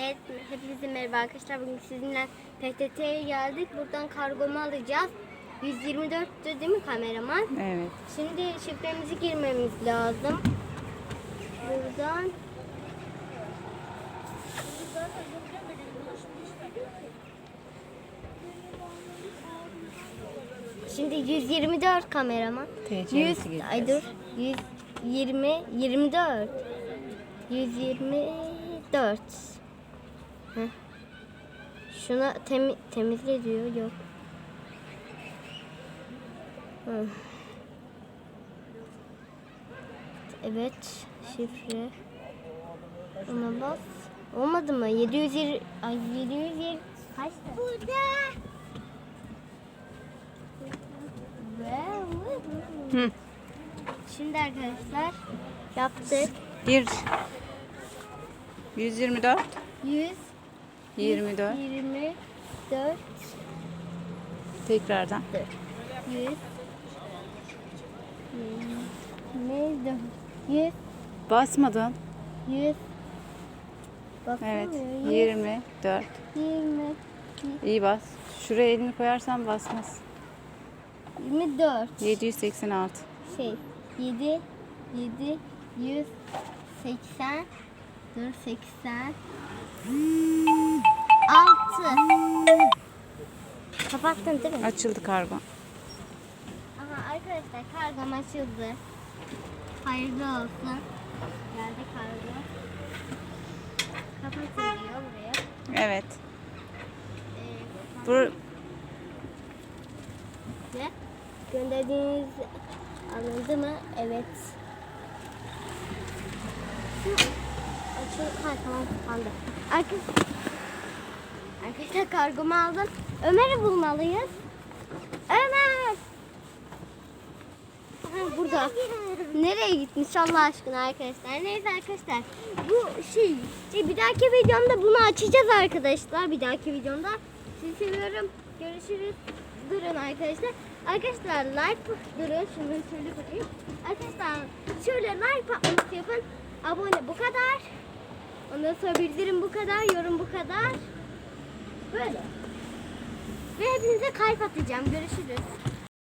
Evet, hepinize merhaba arkadaşlar. Bugün sizinle PTT'ye geldik. Buradan kargomu alacağız. 124'tü değil mi kameraman? Evet. Şimdi şifremizi girmemiz lazım. Buradan. Şimdi 124 kameraman. TC'si 100, gireceğiz. ay dur. 120, 24. 124. Heh. Şuna temi, temizle diyor. Yok. Hı. Evet. Şifre. Ona bas. Olmadı mı? 720 ay 720 kaçtı? Burada. Hı. Şimdi arkadaşlar yaptık. Bir 124 100 24 24 tekrardan 100 Neydi? 100 basmadın. 100 Evet. Bakamıyor. 24 20 iyi bas. Şuraya elini koyarsan basmaz. 24 786 şey 7 7 100 80 dur 80 6 Kapattın değil mi? açıldı kargo. Aha arkadaşlar kargom açıldı. Hayırlı olsun. Geldi kargo. Kapatın diyor buraya. Evet. Ee, Bu Ne? Gönderdiğiniz alındı mı? Evet. Şu ha tamam kapandı. Arkadaşlar, arkadaşlar kargomu aldım. Ömer'i bulmalıyız. Ömer! Burada. Nereye gitmiş Allah aşkına arkadaşlar? Neyse arkadaşlar. Bu şey, şey bir dahaki videomda bunu açacağız arkadaşlar. Bir dahaki videomda. Sizi seviyorum. Görüşürüz. Durun arkadaşlar. Arkadaşlar like durun şunu şöyle koyayım. Arkadaşlar şöyle like yapın. Abone bu kadar. Ondan sonra bildirim bu kadar, yorum bu kadar. Böyle. Ve hepinize kalp atacağım. Görüşürüz.